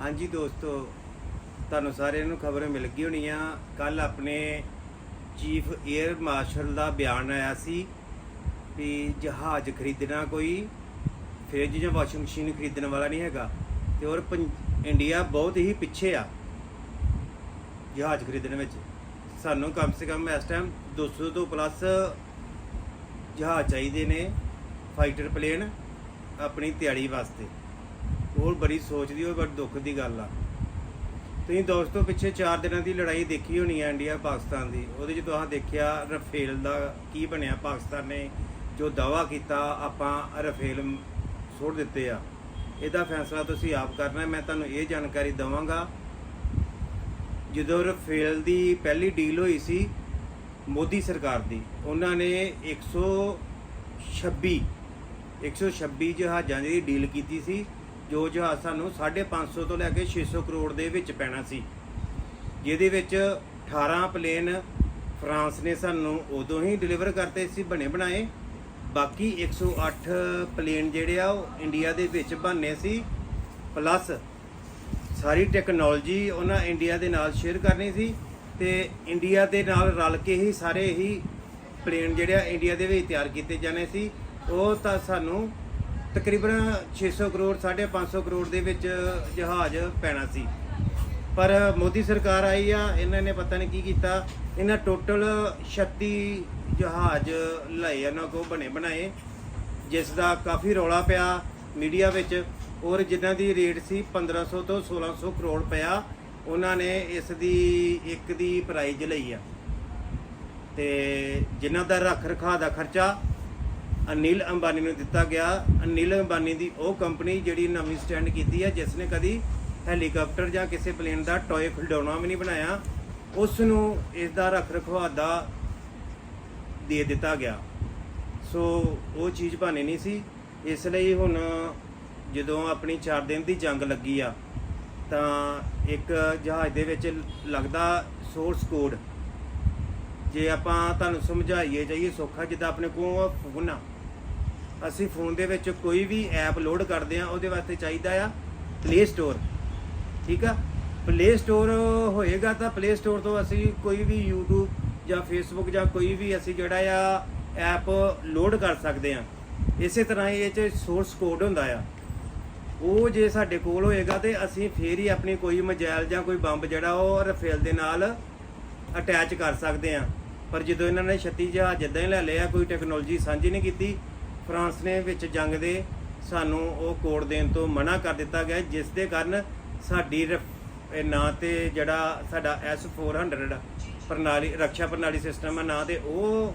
ਹਾਂਜੀ ਦੋਸਤੋ, ਤੁਹਾਨੂੰ ਸਾਰਿਆਂ ਨੂੰ ਖਬਰ ਮਿਲ ਗਈ ਹੋਣੀ ਆ। ਕੱਲ ਆਪਣੇ ਚੀਫ 에ਅਰ ਮਾਰਸ਼ਲ ਦਾ ਬਿਆਨ ਆਇਆ ਸੀ ਵੀ ਜਹਾਜ਼ ਖਰੀਦਣਾ ਕੋਈ ਫ੍ਰਿਜ ਜਾਂ ਵਾਸ਼ਿੰਗ ਮਸ਼ੀਨ ਖਰੀਦਣ ਵਾਲਾ ਨਹੀਂ ਹੈਗਾ ਤੇ ਔਰ ਪੰ- ਇੰਡੀਆ ਬਹੁਤ ਹੀ ਪਿੱਛੇ ਆ ਜਹਾਜ਼ ਖਰੀਦਣ ਵਿੱਚ। ਸਾਨੂੰ ਕਮ ਸੇ ਕਮ ਇਸ ਟਾਈਮ 200 ਤੋਂ ਪਲੱਸ ਜਹਾਜ਼ ਚਾਹੀਦੇ ਨੇ ਫਾਈਟਰ ਪਲੇਨ ਆਪਣੀ ਤਿਆਰੀ ਵਾਸਤੇ। ਉਹ ਬੜੀ ਸੋਚਦੀ ਹੋਈ ਬੜੀ ਦੁੱਖ ਦੀ ਗੱਲ ਆ। ਤੁਸੀਂ ਦੋਸਤੋ, ਪਿੱਛੇ 4 ਦਿਨਾਂ ਦੀ ਲੜਾਈ ਦੇਖੀ ਹੋਣੀ ਹੈ ਇੰਡੀਆ, ਪਾਕਿਸਤਾਨ ਦੀ। ਉਹਦੇ 'ਚ ਤੁਸੀਂ ਦੇਖਿਆ ਰਫੇਲ ਦਾ ਕੀ ਬਣਿਆ ਪਾਕਿਸਤਾਨ ਨੇ, ਜੋ ਦਾਵਾ ਕੀਤਾ ਆਪਾਂ ਰਫੇਲ ਸੁੱਟ ਦਿੱਤੇ ਆ। ਇਹਦਾ ਫੈਸਲਾ ਤੁਸੀਂ ਆਪ ਕਰਨਾ, ਮੈਂ ਤੁਹਾਨੂੰ ਇਹ ਜਾਣਕਾਰੀ ਦਵਾਂਗਾ। ਜਦੋਂ ਰਫੇਲ ਦੀ ਪਹਿਲੀ ਡੀਲ ਹੋਈ ਸੀ ਮੋਦੀ ਸਰਕਾਰ ਦੀ, ਉਹਨਾਂ ਨੇ 126 126 ਜਹਾਜ਼ਾਂ ਦੀ ਡੀਲ ਕੀਤੀ ਸੀ। ਜੋ ਜਹਾਜ਼ ਸਾਨੂੰ 550 ਤੋਂ ਲੈ ਕੇ 600 ਕਰੋੜ ਦੇ ਵਿੱਚ ਪੈਣਾ ਸੀ। ਜਿਹਦੇ ਵਿੱਚ 18 ਪਲੇਨ ਫਰਾਂਸ ਨੇ ਸਾਨੂੰ ਉਦੋਂ ਹੀ ਡਿਲੀਵਰ ਕਰਤੇ ਸੀ, ਬਣੇ ਬਣਾਏ। ਬਾਕੀ 108 ਪਲੇਨ ਜਿਹੜੇ ਆ, ਉਹ ਇੰਡੀਆ ਦੇ ਵਿੱਚ ਬਣਨੇ ਸੀ। ਪਲੱਸ ਸਾਰੀ ਟੈਕਨੋਲੋਜੀ ਉਹਨਾਂ ਇੰਡੀਆ ਦੇ ਨਾਲ ਸ਼ੇਅਰ ਕਰਨੀ ਸੀ ਤੇ ਇੰਡੀਆ ਦੇ ਨਾਲ ਰਲ ਕੇ ਹੀ ਸਾਰੇ ਹੀ ਪਲੇਨ ਜਿਹੜੇ ਆ, ਇੰਡੀਆ ਦੇ ਵਿੱਚ ਤਿਆਰ ਕੀਤੇ ਜਾਣੇ ਸੀ। ਉਹ ਤਾਂ ਸਾਨੂੰ ਤਕਰੀਬਨ 600 ਕਰੋੜ 550 ਕਰੋੜ ਦੇ ਵਿੱਚ ਜਹਾਜ਼ ਪੈਣਾ ਸੀ। ਪਰ ਮੋਦੀ ਸਰਕਾਰ ਆਈ ਆ, ਇਹਨਾਂ ਨੇ ਪਤਾ ਨਹੀਂ ਕੀ ਕੀਤਾ। ਇਹਨਾਂ ਟੋਟਲ 36 ਜਹਾਜ਼ ਲਏ ਇਹਨਾਂ ਕੋ ਬਣੇ ਬਣਾਏ, ਜਿਸ ਦਾ ਕਾਫੀ ਰੌਲਾ ਪਿਆ ਮੀਡੀਆ ਵਿੱਚ। ਔਰ ਜਿਨ੍ਹਾਂ ਦੀ ਰੇਟ ਸੀ 1500 ਤੋਂ 1600 ਕਰੋੜ ਪਿਆ, ਉਹਨਾਂ ਨੇ ਇਸ ਦੀ ਇੱਕ ਦੀ ਪ੍ਰਾਈਜ਼ ਲਈ ਆ। ਤੇ ਜਿਨ੍ਹਾਂ ਦਾ ਰੱਖ ਰਖਾ ਦਾ ਖਰਚਾ ਅਨਿਲ ਅੰਬਾਨੀ ਨੂੰ ਦਿੱਤਾ ਗਿਆ। ਅਨਿਲ ਅੰਬਾਨੀ ਦੀ ਉਹ ਕੰਪਨੀ ਜਿਹੜੀ ਨਵੀਂ ਸਟੈਂਡ ਕੀਤੀ ਹੈ, ਜਿਸ ਨੇ ਕਦੀ ਹੈਲੀਕਾਪਟਰ ਜਾਂ ਕਿਸੇ ਪਲੇਨ ਦਾ ਟੋਏ ਖਿਡੌਣਾ ਵੀ ਨਹੀਂ ਬਣਾਇਆ, ਉਸ ਨੂੰ ਇਸ ਦਾ ਰੱਖ ਰਖਵਾ ਦਾ ਦੇ ਦਿੱਤਾ ਗਿਆ। ਸੋ ਉਹ ਚੀਜ਼ ਬਣੇ ਨਹੀਂ ਸੀ। ਇਸ ਲਈ ਹੁਣ ਜਦੋਂ ਆਪਣੀ 4 ਦਿਨ ਦੀ ਜੰਗ ਲੱਗੀ ਆ, ਤਾਂ ਇੱਕ ਜਹਾਜ਼ ਦੇ ਵਿੱਚ ਲੱਗਦਾ ਸੋਰਸ ਕੋਡ। ਜੇ ਆਪਾਂ ਤੁਹਾਨੂੰ ਸਮਝਾਈਏ ਜਾਈਏ ਸੌਖਾ, ਜਿੱਦਾਂ ਆਪਣੇ ਕੋਲ ਫੋਨ ਆ ਅਸੀਂ ਫੋਨ ਦੇ ਵਿੱਚ ਕੋਈ ਵੀ ਐਪ ਲੋਡ ਕਰਦੇ ਆ ਉਹਦੇ ਵਾਸਤੇ ਚਾਹੀਦਾ ਆ ਪਲੇ ਸਟੋਰ ਠੀਕ ਆ? ਪਲੇ ਸਟੋਰ ਹੋਏਗਾ ਤਾਂ ਪਲੇ ਸਟੋਰ ਤੋਂ ਅਸੀਂ ਕੋਈ ਵੀ YouTube ਜਾਂ Facebook ਜਾਂ ਕੋਈ ਵੀ ਅਸੀਂ ਜਿਹੜਾ ਆ ਐਪ ਲੋਡ ਕਰ ਸਕਦੇ ਆ ਇਸੇ ਤਰ੍ਹਾਂ ਇਹ ਚ ਸੋਰਸ ਕੋਡ ਹੁੰਦਾ ਆ। ਉਹ ਜੇ ਸਾਡੇ ਕੋਲ ਹੋਏਗਾ ਤੇ ਅਸੀਂ ਫੇਰ ਹੀ ਆਪਣੀ ਕੋਈ ਮਜਾਇਲ ਜਾਂ ਕੋਈ ਬੰਬ ਜਿਹੜਾ ਉਹ ਰਫੇਲ ਦੇ ਨਾਲ ਅਟੈਚ ਕਰ ਸਕਦੇ ਆ ਪਰ ਜਦੋਂ ਇਹਨਾਂ ਨੇ 36 ਜਹਾਜ਼ ਇਦਾਂ ਹੀ ਲੈ ਲਿਆ ਕੋਈ ਟੈਕਨੋਲੋਜੀ ਸਾਂਝੀ ਨਹੀਂ ਕੀਤੀ ਫਰਾਂਸ ਨੇ ਵਿੱਚ ਜੰਗ ਦੇ ਸਾਨੂੰ ਉਹ ਕੋਡ ਦੇਣ ਤੋਂ ਮਨਾ ਕਰ ਦਿੱਤਾ ਗਿਆ, ਜਿਸ ਦੇ ਕਾਰਨ ਸਾਡੀ ਰਫ- ਇਹ ਤੇ ਜਿਹੜਾ ਸਾਡਾ S400 ਪ੍ਰਣਾਲੀ, ਰੱਖਿਆ ਪ੍ਰਣਾਲੀ ਸਿਸਟਮ ਹੈ ਨਾ ਤੇ ਉਹ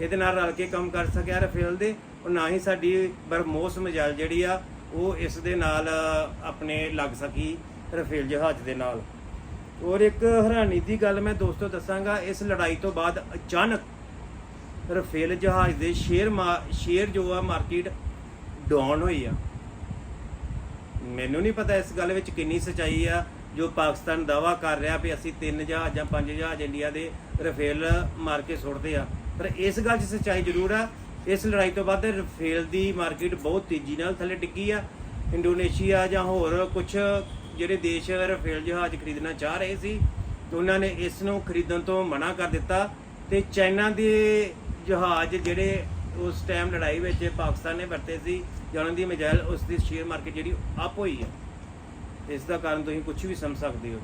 ਇਹਦੇ ਨਾਲ ਰਲ ਕੇ ਕੰਮ ਕਰ ਸਕਿਆ ਰਫੇਲ ਦੇ, ਉਹ ਨਾ ਹੀ ਸਾਡੀ ਬਰਮੋਸ ਮਜਾਲ ਜਿਹੜੀ ਆ, ਉਹ ਇਸ ਦੇ ਨਾਲ ਆਪਣੇ ਲੱਗ ਸਕੀ ਰਫੇਲ ਜਹਾਜ਼ ਦੇ ਨਾਲ। ਔਰ ਇੱਕ ਹੈਰਾਨੀ ਦੀ ਗੱਲ ਮੈਂ ਦੋਸਤੋ ਦੱਸਾਂਗਾ, ਇਸ ਲੜਾਈ ਤੋਂ ਬਾਅਦ ਅਚਾਨਕ ਰਫੇਲ ਜਹਾਜ਼ ਦੇ ਸ਼ੇਅਰ ਮਾ- ਸ਼ੇਅਰ ਜੋ ਆ ਮਾਰਕੀਟ ਡਾਊਨ ਹੋਈ ਆ। ਮੈਨੂੰ ਨਹੀਂ ਪਤਾ ਇਸ ਗੱਲ ਵਿੱਚ ਕਿੰਨੀ ਸਚਾਈ ਆ, ਜੋ ਪਾਕਿਸਤਾਨ ਦਾਵਾ ਕਰ ਰਿਹਾ ਵੀ ਅਸੀਂ ਤਿੰਨ ਜਹਾਜ਼ ਜਾਂ ਪੰਜ ਜਹਾਜ਼ ਇੰਡੀਆ ਦੇ ਰਫੇਲ ਮਾਰ ਕੇ ਸੁੱਟਦੇ ਆ। ਪਰ ਇਸ ਗੱਲ 'ਚ ਸਚਾਈ ਜ਼ਰੂਰ ਆ, ਇਸ ਲੜਾਈ ਤੋਂ ਬਾਅਦ ਰਫੇਲ ਦੀ ਮਾਰਕੀਟ ਬਹੁਤ ਤੇਜ਼ੀ ਨਾਲ ਥੱਲੇ ਡਿੱਗੀ ਆ। ਇੰਡੋਨੇਸ਼ੀਆ ਜਾਂ ਹੋਰ ਕੁਝ ਜਿਹੜੇ ਦੇਸ਼ ਰਫੇਲ ਜਹਾਜ਼ ਖਰੀਦਣਾ ਚਾਹ ਰਹੇ ਸੀ, ਉਹਨਾਂ ਨੇ ਇਸ ਨੂੰ ਖਰੀਦਣ ਤੋਂ ਮਨਾ ਕਰ ਦਿੱਤਾ ਤੇ ਚਾਈਨਾ ਦੇ ਜਹਾਜ਼ ਜਿਹੜੇ ਉਸ ਟਾਈਮ ਲੜਾਈ ਵਿੱਚ ਪਾਕਿਸਤਾਨ ਨੇ ਵਰਤੇ ਸੀ ਜਾਂ ਉਹਨਾਂ ਦੀ ਮਜਾਇਲ ਉਸ ਦੀ ਸ਼ੇਅਰ ਮਾਰਕੀਟ ਜਿਹੜੀ ਅਪ ਹੋਈ ਹੈ। ਇਸ ਦਾ ਕਾਰਨ ਤੁਸੀਂ ਕੁਝ ਵੀ ਸਮਝ ਸਕਦੇ ਹੋ।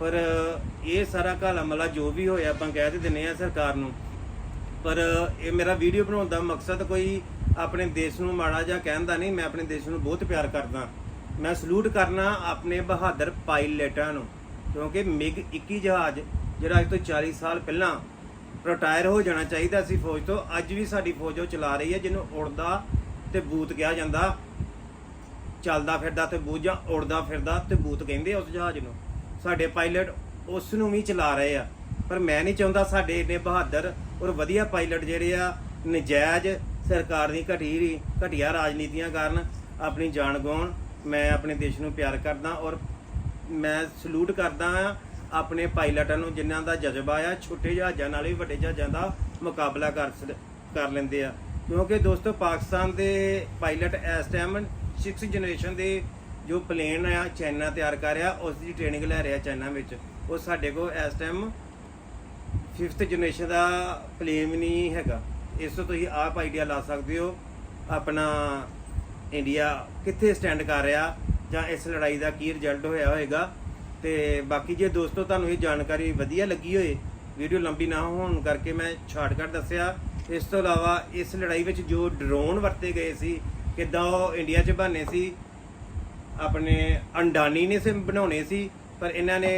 ਪਰ ਇਹ ਸਾਰਾ ਘਾਲ ਅਮਲਾ ਜੋ ਵੀ ਹੋਇਆ, ਆਪਾਂ ਕਹਿ ਤੇ ਦਿੰਨੇ ਆ ਸਰਕਾਰ ਨੂੰ। ਪਰ ਇਹ ਮੇਰਾ ਵੀਡੀਓ ਬਣਾਉਣ ਦਾ ਮਕਸਦ ਕੋਈ ਆਪਣੇ ਦੇਸ਼ ਨੂੰ ਮਾੜਾ ਜਾਂ ਕਹਿਣ ਦਾ ਨਹੀਂ, ਮੈਂ ਆਪਣੇ ਦੇਸ਼ ਨੂੰ ਬਹੁਤ ਪਿਆਰ ਕਰਦਾ। ਮੈਂ ਸਲੂਟ ਕਰਨਾ ਆਪਣੇ ਬਹਾਦਰ ਪਾਇਲਟਾਂ ਨੂੰ, ਕਿਉਂਕਿ ਮਿਗ 21 ਜਹਾਜ਼, ਜਿਹੜਾ ਅੱਜ ਤੋਂ 40 ਸਾਲ ਪਹਿਲਾਂ ਰਿਟਾਇਰ ਹੋ ਜਾਣਾ ਚਾਹੀਦਾ ਸੀ ਫੌਜ ਤੋਂ। ਅੱਜ ਵੀ ਸਾਡੀ ਫੌਜ ਉਹ ਚਲਾ ਰਹੀ ਹੈ, ਜਿਹਨੂੰ ਉੜਦਾ ਤੇ ਬੂਤ ਕਿਹਾ ਜਾਂਦਾ। ਚੱਲਦਾ ਫਿਰਦਾ ਤੇ ਜਾਂ ਉੜਦਾ ਫਿਰਦਾ ਤੇ ਬੂਤ ਕਹਿੰਦੇ ਉਸ ਜਹਾਜ਼ ਨੂੰ। ਸਾਡੇ ਪਾਇਲਟ ਉਸ ਨੂੰ ਵੀ ਚਲਾ ਰਹੇ ਆ। ਪਰ ਮੈਂ ਨਹੀਂ ਚਾਹੁੰਦਾ ਸਾਡੇ ਇੰਨੇ ਬਹਾਦਰ ਔਰ ਵਧੀਆ ਪਾਇਲਟ ਜਿਹੜੇ ਆ, ਨਜਾਇਜ਼ ਸਰਕਾਰ ਦੀ ਘਟੀ ਘਟੀਆ ਰਾਜਨੀਤੀਆਂ ਕਾਰਨ ਆਪਣੀ ਜਾਨ ਗਵਾਉਣ। ਮੈਂ ਆਪਣੇ ਦੇਸ਼ ਨੂੰ ਪਿਆਰ ਕਰਦਾ ਔਰ ਮੈਂ ਸਲੂਟ ਕਰਦਾ ਆ ਆਪਣੇ ਪਾਇਲਟਾਂ ਨੂੰ ਜਿਨ੍ਹਾਂ ਦਾ ਜਜ਼ਬਾ ਆ, ਛੋਟੇ ਜਹਾਜ਼ਾਂ ਨਾਲ ਵੀ ਵੱਡੇ ਜਹਾਜ਼ਾਂ ਦਾ ਮੁਕਾਬਲਾ ਕਰ ਸਕ- ਕਰ ਲੈਂਦੇ ਆ। ਕਿਉਂਕਿ ਦੋਸਤੋ, ਪਾਕਿਸਤਾਨ ਦੇ ਪਾਇਲਟ ਇਸ ਟਾਈਮ 6 ਜਨਰੇਸ਼ਨ ਦੇ ਜੋ ਪਲੇਨ ਆ, ਚਾਈਨਾ ਤਿਆਰ ਕਰ ਰਿਹਾ ਉਸ ਦੀ ਟ੍ਰੇਨਿੰਗ ਲੈ ਰਿਹਾ ਚਾਈਨਾ ਵਿੱਚ। ਉਹ ਸਾਡੇ ਕੋਲ ਇਸ ਟਾਈਮ 5th ਜਨਰੇਸ਼ਨ ਦਾ ਪਲੇਨ ਨਹੀਂ ਹੈਗਾ। ਇਸ ਤੋਂ ਤੁਸੀਂ ਆਪ ਆਈਡੀਆ ਲਾ ਸਕਦੇ ਹੋ, ਆਪਣਾ ਇੰਡੀਆ ਕਿੱਥੇ ਸਟੈਂਡ ਕਰ ਰਿਹਾ ਜਾਂ ਇਸ ਲੜਾਈ ਦਾ ਕੀ ਰਿਜ਼ਲਟ ਹੋਇਆ ਹੋਏਗਾ। ਤੇ ਬਾਕੀ ਜੇ ਦੋਸਤੋ ਤੁਹਾਨੂੰ ਇਹ ਜਾਣਕਾਰੀ ਵਧੀਆ ਲੱਗੀ ਹੋਏ, ਵੀਡੀਓ ਲੰਬੀ ਨਾ ਹੋਣ ਕਰਕੇ ਮੈਂ ਸ਼ਾਰਟਕਟ ਦੱਸਿਆ। ਇਸ ਤੋਂ ਇਲਾਵਾ ਇਸ ਲੜਾਈ ਵਿੱਚ ਜੋ ਡਰੋਨ ਵਰਤੇ ਗਏ ਸੀ, ਕਿੱਦਾਂ ਉਹ ਇੰਡੀਆ 'ਚ ਬਣੇ ਸੀ, ਆਪਣੇ ਅੰਡਾਨੀ ਨੇ ਸੇ ਬਣਾਉਣੇ ਸੀ, ਪਰ ਇਹਨਾਂ ਨੇ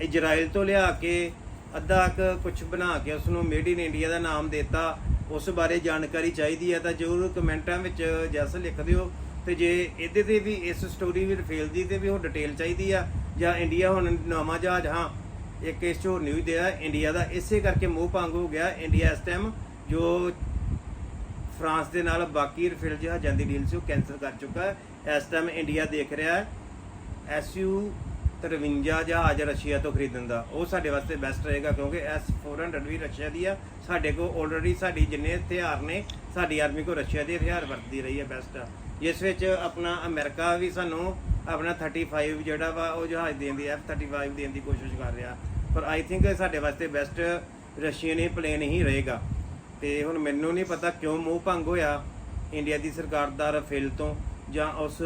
ਇਜ਼ਰਾਈਲ ਤੋਂ ਲਿਆ ਕੇ ਅੱਧਾ ਕੁ ਕੁਝ ਬਣਾ ਕੇ ਉਸ ਨੂੰ ਮੇਡ ਇਨ ਇੰਡੀਆ ਦਾ ਨਾਮ ਦਿੱਤਾ। ਉਸ ਬਾਰੇ ਜਾਣਕਾਰੀ ਚਾਹੀਦੀ ਹੈ ਤਾਂ ਜਰੂਰ ਕਮੈਂਟਾਂ ਵਿੱਚ ਜੈਸ ਲਿਖ ਦਿਓ। ਤੇ ਜੇ ਇਹਦੇ ਤੇ ਵੀ, ਇਸ ਸਟੋਰੀ ਵੀ ਰਫੇਲ ਦੀ ਤੇ ਵੀ ਉਹ ਡਿਟੇਲ ਚਾਹੀਦੀ ਆ, ਜਾਂ ਇੰਡੀਆ ਹੁਣ ਨਵਾਂ ਜਹਾਜ਼, ਹਾਂ, ਇੱਕ ਇਸ ਚੋ ਨਿਊਜ਼ ਦੇ ਆ ਇੰਡੀਆ ਦਾ, ਇਸੇ ਕਰਕੇ ਮੋਹ ਭੰਗ ਹੋ ਗਿਆ ਇੰਡੀਆ ਇਸ ਟਾਈਮ ਜੋ ਫਰਾਂਸ ਦੇ ਨਾਲ ਬਾਕੀ ਰਫੇਲ ਜਹਾਜ਼ਾਂ ਦੀ ਡੀਲ ਸੀ, ਉਹ ਕੈਨਸਲ ਕਰ ਚੁੱਕਾ ਹੈ। ਇਸ ਟਾਈਮ ਇੰਡੀਆ ਦੇਖ ਰਿਹਾ ਹੈ ਐਸਯੂ 53 ਜਹਾਜ਼ ਰਸ਼ੀਆ ਤੋਂ ਖਰੀਦਣ ਦਾ। ਉਹ ਸਾਡੇ ਵਾਸਤੇ ਬੈਸਟ ਰਹੇਗਾ, ਕਿਉਂਕਿ ਐਸ 400 ਵੀ ਰਸ਼ੀਆ ਦੀ ਆ। ਸਾਡੇ ਕੋਲ ਆਲਰੇਡੀ ਸਾਡੀ ਜਿੰਨੇ ਹਥਿਆਰ ਨੇ, ਸਾਡੀ ਆਰਮੀ ਕੋਲ ਰਸ਼ੀਆ ਦੇ ਹਥਿਆਰ ਵਰਤਦੀ ਰਹੀ ਹੈ ਬੈਸਟ ਆ ਜਿਸ ਵਿੱਚ ਆਪਣਾ ਅਮਰੀਕਾ ਵੀ ਸਾਨੂੰ ਆਪਣਾ 35 ਜਿਹੜਾ ਵਾ, ਉਹ ਜਹਾਜ਼ ਦੇਣ ਦੀ F35 ਦੇਣ ਦੀ ਕੋਸ਼ਿਸ਼ ਕਰ ਰਿਹਾ। ਪਰ ਆਈ ਥਿੰਕ ਸਾਡੇ ਵਾਸਤੇ ਬੈਸਟ ਰਸ਼ੀਅਨ ਹੀ ਪਲੇਨ ਹੀ ਰਹੇਗਾ। ਤੇ ਹੁਣ ਮੈਨੂੰ ਨਹੀਂ ਪਤਾ ਕਿਉਂ ਮੂੰਹ ਭੰਗ ਹੋਇਆ ਇੰਡੀਆ ਦੀ ਸਰਕਾਰ ਦਾ ਰਫੇਲ ਤੋਂ, ਜਾਂ ਉਸ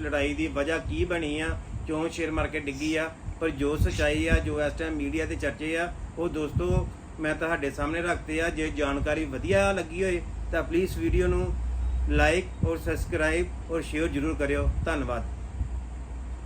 ਲੜਾਈ ਦੀ ਵਜ੍ਹਾ ਕੀ ਬਣੀ ਆ, ਕਿਉਂ ਸ਼ੇਅਰ ਮਾਰਕੀਟ ਡਿੱਗੀ ਆ, ਪਰ ਜੋ ਸਚਾਈ ਆ, ਜੋ ਇਸ ਟਾਈਮ ਮੀਡੀਆ ਤੇ ਚਰਚੇ ਆ, ਉਹ ਦੋਸਤੋ ਮੈਂ ਤੁਹਾਡੇ ਸਾਹਮਣੇ ਰੱਖਤੇ ਆ। ਜੇ ਜਾਣਕਾਰੀ ਵਧੀਆ ਲੱਗੀ ਹੋਏ, ਤਾਂ ਪਲੀਜ਼ ਵੀਡੀਓ ਨੂੰ ਲਾਈਕ ਔਰ ਸਬਸਕ੍ਰਾਈਬ ਔਰ ਸ਼ੇਅਰ ਜ਼ਰੂਰ ਕਰਿਓ। ਧੰਨਵਾਦ।